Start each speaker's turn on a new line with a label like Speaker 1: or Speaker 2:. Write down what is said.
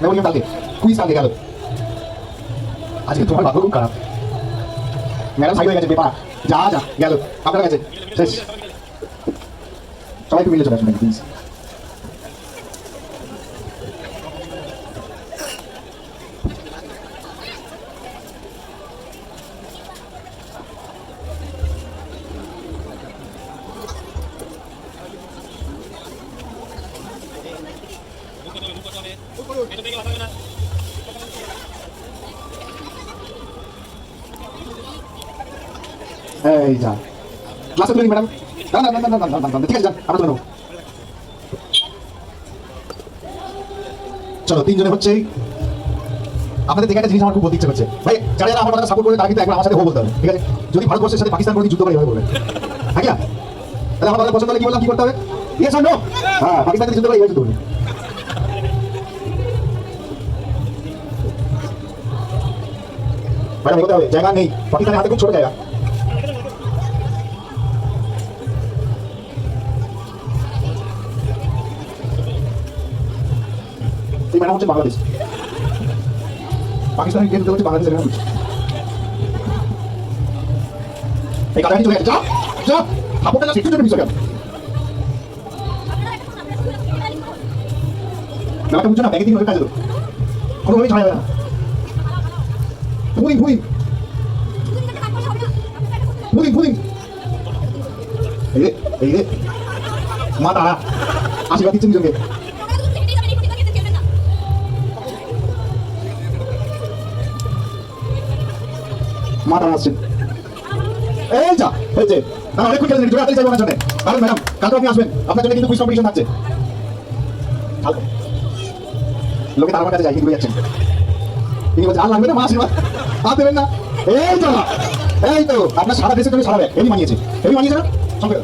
Speaker 1: মেমোরিয়াম কালকে কুইজ কালকে গেল আজকে তোমার ভাগ্য খুব খারাপ। ম্যাডাম সাইড হয়ে গেছে পেপার যা যা, গেল। আপনার কাছে শেষ। সবাই একটু মিলে চলে আসুন প্লিজ এই যা। ক্লাসে তুলে ম্যাডাম না না না না না না না ঠিক আছে যান আমরা তুলে নেব চলো, তিনজনে হচ্ছে আপনাদের দেখে একটা জিনিস আমার খুব বলতে ইচ্ছে করছে। ভাই, যারা আমার কথা সাপোর্ট করে, তারা কিন্তু একবার আমার সাথে হো বলতে হবে। ঠিক আছে? যদি ভারতবর্ষের সাথে পাকিস্তান কোনো যুদ্ধ করে, এভাবে বলবে হ্যাঁ? তাহলে আমার কথা পছন্দ হলে কি বললাম? কি করতে হবে? ইয়েস আর নো হ্যাঁ পাকিস্তানের যুদ্ধ করে এইভাবে যুদ্ধ ম্যাডাম এগোতে হবে, জায়গা নেই, পাকিস্তানের হাতে খুব ছোট জায়গা। বাংলাদেশ। পাকিস্তানের গিয়ে হচ্ছে বাংলাদেশের কোনোভাবেই ছাড়া যাবে না। ফুদিন ফুদিন ফুদিন ফুদিন এই রে এই রে। মা তারা আশীর্বাদ দিচ্ছেন দুজনকে। মা তারা আসছেন। এই যা, হয়েছে। না অনেকক্ষণ খেলেছেন জোরে হাতালি চাইব আপনার জন্য কারণ, ম্যাডাম, কালকে আপনি আসবেন। আপনার জন্য কিন্তু কুইজ কম্পিটিশন থাকছে। লোকে তার আমার কাছে যাই কিন্তু যাচ্ছেন তিনি বলছে আর লাগবে না মা আশীর্বাদ হাত দেবেন না। এই তো এই তো, আপনার সারা দেশের জন্য সারা ব্যাগ হেভি মানিয়েছে হেভি মানিয়েছে না? সঙ্গে।